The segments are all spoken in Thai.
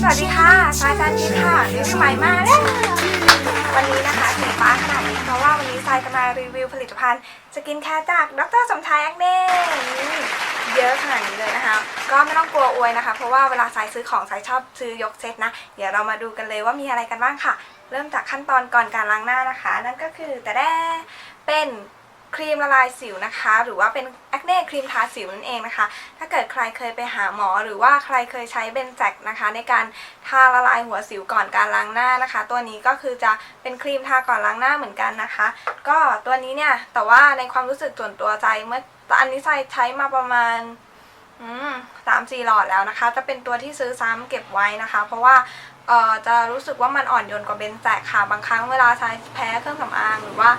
สวัสดีค่ะซายจันทิพย์ค่ะรีวิวใหม่มาแล้ว วันนี้นะคะสีฟ้าขนาดนี้เพราะว่าวันนี้ทรายจะมารีวิวผลิตภัณฑ์สกินแคร์จากดรสมชายแอคเน่เยอะขนาดนี้เลยนะคะ ก็ไม่ต้องกลัวอวยนะคะ เพราะว่าเวลาสายซื้อของสายชอบซื้อยกเซตนะ เดี๋ยวเรามาดูกันเลยว่ามีอะไรกันบ้างค่ะ เริ่มจากขั้นตอนก่อนการล้างหน้านะคะ นั่นก็คือแต่แด้เป็น ครีมละลายสิวนะคะ หรือว่าเป็นแอคเน่ครีมทาสิวนั่นเองนะคะ ถ้าเกิดใครเคยไปหาหมอหรือว่าใครเคยใช้เบนแจกนะคะ ในการทาละลายหัวสิวก่อนการล้างหน้านะคะ ตัวนี้ก็คือจะเป็นครีมทาก่อนล้างหน้าเหมือนกันนะคะ ก็ตัวนี้เนี่ยแต่ว่าในความรู้สึกส่วนตัวใจเมื่ออันนี้ใช้ใช้มาประมาณสามสี่หลอดแล้วนะคะ จะเป็นตัวที่ซื้อซ้ำเก็บไว้นะคะ เพราะว่าจะรู้สึกว่ามันอ่อนโยนกว่าเบนแจกค่ะ บางครั้งเวลาใช้แพ้เครื่องสำอางหรือว่า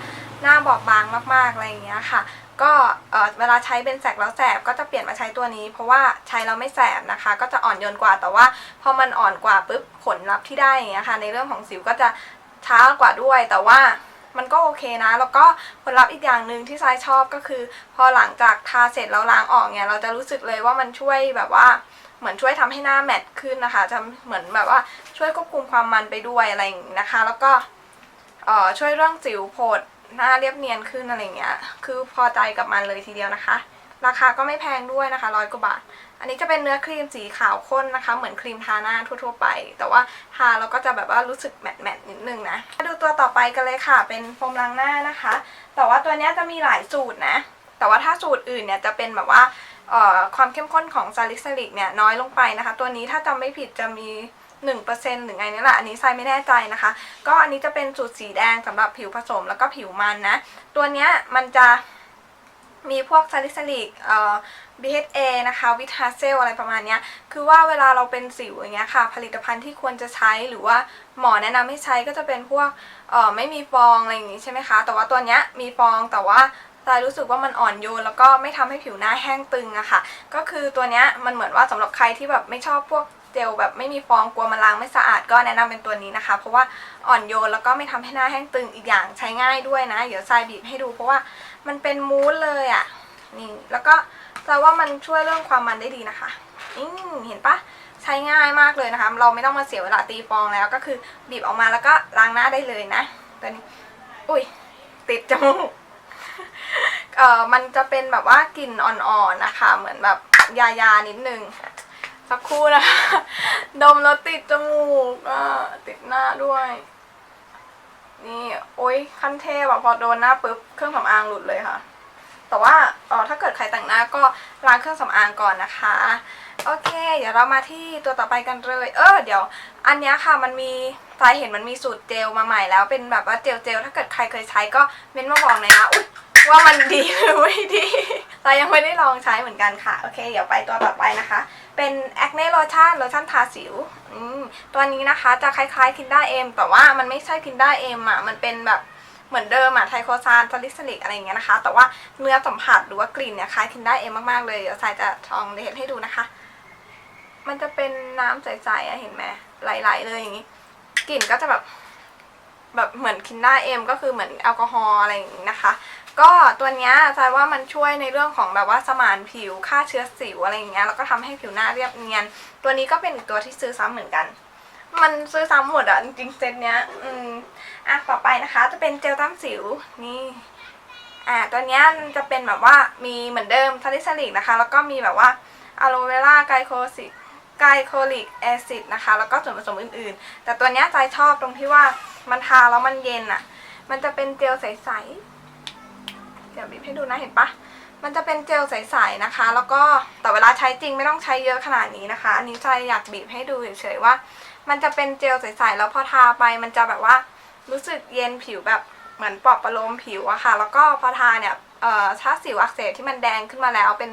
หน้าบอบบางมากๆอะไรอย่างเงี้ยค่ะ ก็เออเวลาใช้เบนแจกแล้วแสบก็จะเปลี่ยนมาใช้ตัวนี้ เพราะว่าใช้แล้วไม่แสบนะคะ ก็จะอ่อนโยนกว่าแต่ว่าพอมันอ่อนกว่าปุ๊บผลลัพธ์ที่ได้อย่างเงี้ยค่ะ ในเรื่องของสิวก็จะช้ากว่าด้วยแต่ว่ามันก็โอเคนะ แล้วก็ผลลัพธ์อีกอย่างหนึ่งที่ทรายชอบก็คือ พอหลังจากทาเสร็จแล้วล้างออกเนี่ยเราจะรู้สึกเลยว่ามันช่วยแบบว่าเหมือนช่วยทำให้หน้าแมตต์ขึ้นนะคะจะเหมือนแบบว่าช่วยควบคุมความมันไปด้วยอะไรอย่างนี้นะคะ แล้วก็เออช่วยเรื่องสิวโผด หน้าเรียบเนียนขึ้นอะไรเงี้ย คือพอใจกับมันเลยทีเดียวนะคะ ราคาก็ไม่แพงด้วยนะคะร้อยกว่าบาท อันนี้จะเป็นเนื้อครีมสีขาวข้นนะคะ เหมือนครีมทาหน้าทั่วๆไป แต่ว่าทาแล้วก็จะแบบว่ารู้สึกแมตต์แมตต์นิดนึงนะมาดูตัวต่อไปกันเลยค่ะ เป็นโฟมล้างหน้านะคะ แต่ว่าตัวเนี้ยจะมีหลายสูตรนะ แต่ว่าถ้าสูตรอื่นเนี่ยจะเป็นแบบว่าความเข้มข้นของซาลิซิลิกเนี่ยน้อยลงไปนะคะ ตัวนี้ถ้าจำไม่ผิดจะมี 1%หรือไงนี่แหละอันนี้ทรายไม่แน่ใจนะคะ ก็อันนี้จะเป็นสูตรสีแดงสำหรับผิวผสมแล้วก็ผิวมันนะ ตัวเนี้ยมันจะมีพวกซาลิซิลิกเอ่อ BHA นะคะวิทาเซลอะไรประมาณเนี้ยคือว่าเวลาเราเป็นสิวอย่างเงี้ยค่ะ ผลิตภัณฑ์ที่ควรจะใช้หรือว่าหมอแนะนำให้ใช้ก็จะเป็นพวกเอ่อไม่มีฟองอะไรอย่างงี้ใช่ไหมคะ แต่ว่าตัวเนี้ยมีฟองแต่ว่าทรายรู้สึกว่ามันอ่อนโยนแล้วก็ไม่ทำให้ผิวหน้าแห้งตึงอะค่ะ ก็คือตัวเนี้ยมันเหมือนว่าสำหรับใครที่แบบไม่ชอบพวก เจลแบบไม่มีฟองกลัวมันล้างไม่สะอาดก็แนะนำเป็นตัวนี้นะคะ เพราะว่าอ่อนโยนแล้วก็ไม่ทำให้หน้าแห้งตึงอีกอย่างใช้ง่ายด้วยนะ เดี๋ยวทรายบีบให้ดู เพราะว่ามันเป็นมูสเลยอะนี่แล้วก็ทรายว่ามันช่วยเรื่องความมันได้ดีนะคะอืมเห็นปะใช้ง่ายมากเลยนะคะ เราไม่ต้องมาเสียเวลาตีฟองแล้วก็คือบีบออกมาแล้วก็ล้างหน้าได้เลยนะตัวนี้อุ้ยติดจมูกเอ่อมันจะเป็นแบบว่ากลิ่นอ่อนๆนะคะ เหมือนแบบยายาๆนิดนึง สักครู่นะคะ ดมแล้วติดจมูกอะติดหน้าด้วย นี่โอ๊ยขั้นเทพอะพอโดนหน้าปุ๊บเครื่องสำอางหลุดเลยค่ะ แต่ว่าเออถ้าเกิดใครแต่งหน้าก็ล้างเครื่องสำอางก่อนนะคะ โอเค เดี๋ยวเรามาที่ตัวต่อไปกันเลย เออเดี๋ยว อันนี้ค่ะมันมีทรายเห็นมันมีสูตรเจลมาใหม่แล้วเป็นแบบว่าเจลเจลถ้าเกิดใครเคยใช้ก็เม้นมาบอกหน่อยนะอุ๊ย ว่ามันดีหรือไม่ดีทรายยังไม่ได้ลองใช้เหมือนกันค่ะ โอเค เดี๋ยวไปตัวต่อไปนะคะ เป็นแอคเน่โลชั่นโลชั่นทาสิวอืมตัวนี้นะคะจะคล้ายๆคินด้าเอมแต่ว่ามันไม่ใช่คินด้าเอมอะ มันเป็นแบบเหมือนเดิมอะไทโคซานซาลิซิลิกอะไรเงี้ยนะคะ แต่ว่าเนื้อสัมผัสหรือว่ากลิ่นเนี่ยคล้ายคินด้าเอมมากๆเลยเดี๋ยวทรายจะลองเดทให้ดูนะคะ มันจะเป็นน้ำใสๆอะเห็นไหมไหลๆเลยอย่างนี้ กลิ่นก็จะแบบ แบบเหมือนคินด้าเอ็มก็คือเหมือนแอลกอฮอล์อะไรอย่างนี้นะคะ ก็ตัวเนี้ยทรายว่ามันช่วยในเรื่องของแบบว่าสมานผิวฆ่าเชื้อสิวอะไรอย่างเงี้ยแล้วก็ทำให้ผิวหน้าเรียบเนียน ตัวนี้ก็เป็นอีกตัวที่ซื้อซ้ำเหมือนกัน มันซื้อซ้ำหมดอะจริงๆเซตเนี้ยอืมอะต่อไปนะคะ จะเป็นเจลต้านสิวนี่อ่าตัวนี้จะเป็นแบบว่ามีเหมือนเดิมซาลิซิลิกนะคะ แล้วก็มีแบบว่าอะโลเวราไกโคซิไกโคลิกแอซิดนะคะ แล้วก็ส่วนผสมอื่นๆ แต่ตัวนี้ใจชอบตรงที่ว่า มันทาแล้วมันเย็นอะมันจะเป็นเจลใสๆ เดี๋ยวบีบให้ดูนะเห็นปะมันจะเป็นเจลใสๆนะคะ แล้วก็แต่เวลาใช้จริงไม่ต้องใช้เยอะขนาดนี้นะคะ อันนี้ใจอยากบีบให้ดูเฉยๆว่า มันจะเป็นเจลใสๆแล้วพอทาไปมันจะแบบว่ารู้สึกเย็นผิวแบบเหมือนปลอบประโลมผิวอะค่ะ แล้วก็พอทาเนี่ยเอ่อถ้าสิวอักเสบที่มันแดงขึ้นมาแล้วเป็น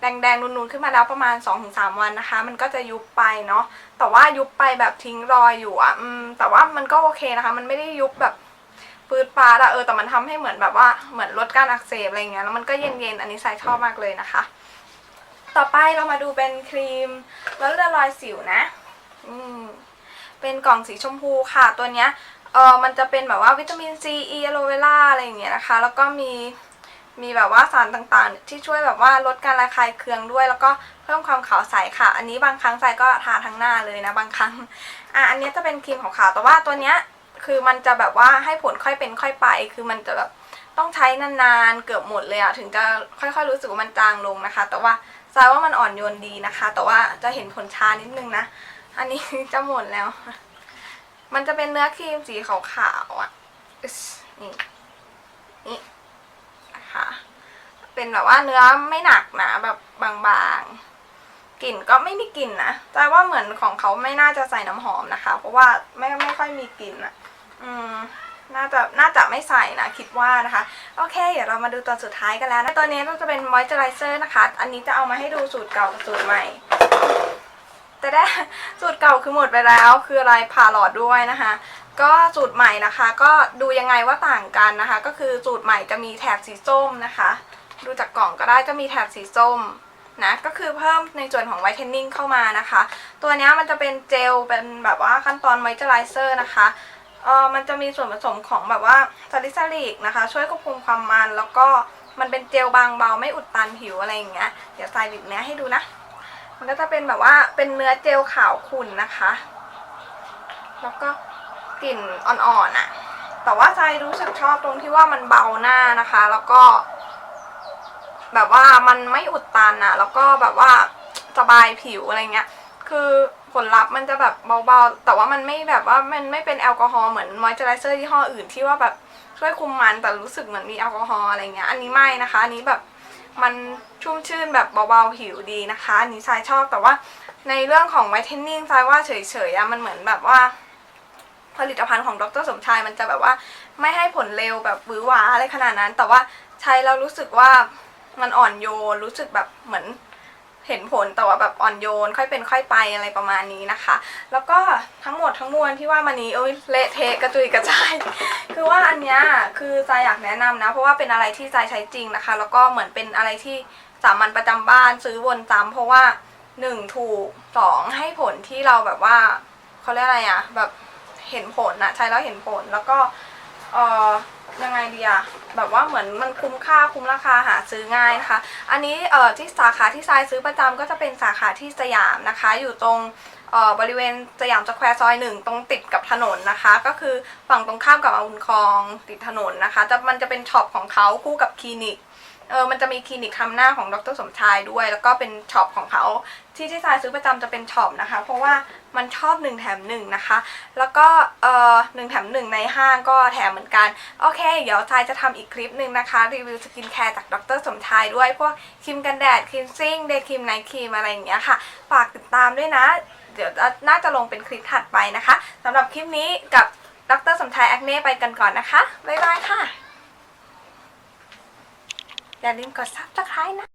แดงๆนูนๆขึ้นมาแล้วประมาณ 2-3 วันนะคะ มันก็จะยุบไปเนาะแต่ว่ายุบไปแบบทิ้งรอยอยู่อะอืมแต่ว่ามันก็โอเคนะคะ มันไม่ได้ยุบแบบปืดปาดอะเออแต่มันทำให้เหมือนแบบว่าเหมือนลดการอักเสบอะไรเงี้ยแล้วมันก็เย็นๆอันนี้ใส่ชอบมากเลยนะคะ ต่อไปเรามาดูเป็นครีมลดละลายสิวนะอืมเป็นกล่องสีชมพูค่ะตัวเนี้ยเออมันจะเป็นแบบว่าวิตามินซีอีอะโลเวล่าอะไรอย่างเงี้ยนะคะ แล้วก็มี มีแบบว่าสารต่างๆ ที่ช่วยแบบว่าลดการระคายเคืองด้วย แล้วก็เพิ่มความขาวใสค่ะ อันนี้บางครั้งใส่ก็ทาทั้งหน้าเลยนะบางครั้งอะอันนี้จะเป็นครีมขาวๆแต่ว่าตัวเนี้ยคือมันจะแบบว่าให้ผลค่อยเป็นค่อยไป คือมันจะแบบต้องใช้นานๆเกือบหมดเลยอะถึงจะค่อยๆรู้สึกว่ามันจางลงนะคะ แต่ว่าทรายว่ามันอ่อนโยนดีนะคะ แต่ว่าจะเห็นผลช้านิดนึงนะ อันนี้จะหมดแล้ว มันจะเป็นเนื้อครีมสีขาวๆอะนี่นี่ นะคะเป็นแบบว่าเนื้อไม่หนักนะแบบบางๆกลิ่นก็ไม่มีกลิ่นนะแต่ว่าเหมือนของเขาไม่น่าจะใส่น้ำหอมนะคะ เพราะว่าไม่ไม่ค่อยมีกลิ่นอะอืมน่าจะน่าจะไม่ใส่นะคิดว่านะคะ โอเค เดี๋ยวเรามาดูตัวสุดท้ายกันแล้วนะตัวนี้ก็จะเป็นมอยเจอไรเซอร์นะคะ อันนี้จะเอามาให้ดูสูตรเก่ากับสูตรใหม่ แต่ได้สูตรเก่าคือหมดไปแล้วคืออะไรผ่าหลอดด้วยนะคะ ก็สูตรใหม่นะคะ ก็ดูยังไงว่าต่างกันนะคะ ก็คือสูตรใหม่จะมีแถบสีส้มนะคะ ดูจากกล่องก็ได้ก็มีแถบสีส้มนะก็คือเพิ่มในส่วนของไวท์เทนนิ่งเข้ามานะคะ ตัวนี้มันจะเป็นเจลเป็นแบบว่าขั้นตอนมอยเจอไรเซอร์นะคะเออมันจะมีส่วนผสมของแบบว่าซาลิซาลิกนะคะ ช่วยควบคุมความมัน แล้วก็มันเป็นเจลบางเบาไม่อุดตันผิวอะไรอย่างเงี้ยเดี๋ยวใส่บิบเนี้ยให้ดูนะ มันก็จะเป็นแบบว่าเป็นเนื้อเจลขาวขุ่นนะคะ แล้วก็กลิ่นอ่อนๆอะ แต่ว่าใจรู้สึกชอบตรงที่ว่ามันเบาหน้านะคะ แล้วก็ แบบว่ามันไม่อุดตันอะ แล้วก็แบบว่าสบายผิวอะไรเงี้ย คือผลลัพธ์มันจะแบบเบาๆ แต่ว่ามันไม่แบบว่ามันไม่เป็นแอลกอฮอล์เหมือนมอยเจอไรเซอร์ยี่ห้ออื่นที่ว่าแบบช่วยคุมมันแต่รู้สึกเหมือนมีแอลกอฮอล์อะไรเงี้ย อันนี้ไม่นะคะ อันนี้แบบ มันชุ่มชื่นแบบเบาๆผิวดีนะคะอันนี้ทรายชอบแต่ว่าในเรื่องของไวท์เทนนิ่งทรายว่าเฉยๆอะมันเหมือนแบบว่า ผลิตภัณฑ์ของดรสมชายมันจะแบบว่าไม่ให้ผลเร็วแบบหวือหวาอะไรขนาดนั้น แต่ว่าใช้เรารู้สึกว่ามันอ่อนโยนรู้สึกแบบเหมือน เห็นผลแต่ว่าแบบอ่อนโยน ค่อยเป็นค่อยไปอะไรประมาณนี้นะคะ แล้วก็ทั้งหมดทั้งมวลที่ว่ามานี้เอ้ยเละเทะกระจุยกระจาย คือว่าอันเนี้ยคือใจอยากแนะนำนะ เพราะว่าเป็นอะไรที่ใจใช้จริงนะคะ แล้วก็เหมือนเป็นอะไรที่สามัญประจำบ้านซื้อวนจำเพราะว่าหนึ่งถูกสองให้ผลที่เราแบบว่าเขาเรียกอะไรอะแบบเห็นผลนะใช้แล้วเห็นผลแล้วก็เออ ยังไงดีอะแบบว่าเหมือนมันคุ้มค่าคุ้มราคาหาซื้อง่ายนะคะ อันนี้เอ่อที่สาขาที่ทรายซื้อประจำก็จะเป็นสาขาที่สยามนะคะ อยู่ตรงเอ่อบริเวณสยามสแควร์ซอยหนึ่งตรงติดกับถนนนะคะ ก็คือฝั่งตรงข้ามกับอาวุนคลองติดถนนนะคะจะมันจะเป็นช็อปของเขาคู่กับคลินิก เออมันจะมีคลินิกทำหน้าของดรสมชายด้วย แล้วก็เป็นช็อปของเขาที่ที่ทรายซื้อประจำจะเป็นช็อปนะคะ เพราะว่ามันชอบหนึ่งแถมหนึ่งนะคะ แล้วก็เอ่อหนึ่งแถมหนึ่งในห้างก็แถมเหมือนกัน โอเค เดี๋ยวทรายจะทำอีกคลิปหนึ่งนะคะ รีวิวสกินแคร์จากดรสมชายด้วย พวกครีมกันแดดครีมซิ่งเดย์ครีมไนท์ครีมอะไรอย่างเงี้ยค่ะ ฝากติดตามด้วยนะ เดี๋ยวน่าจะลงเป็นคลิปถัดไปนะคะสำหรับคลิปนี้กับดรสมชายแอคเน่ไปกันก่อนนะคะบ๊ายบายค่ะ อย่าลืมกดซับสไครต์นะ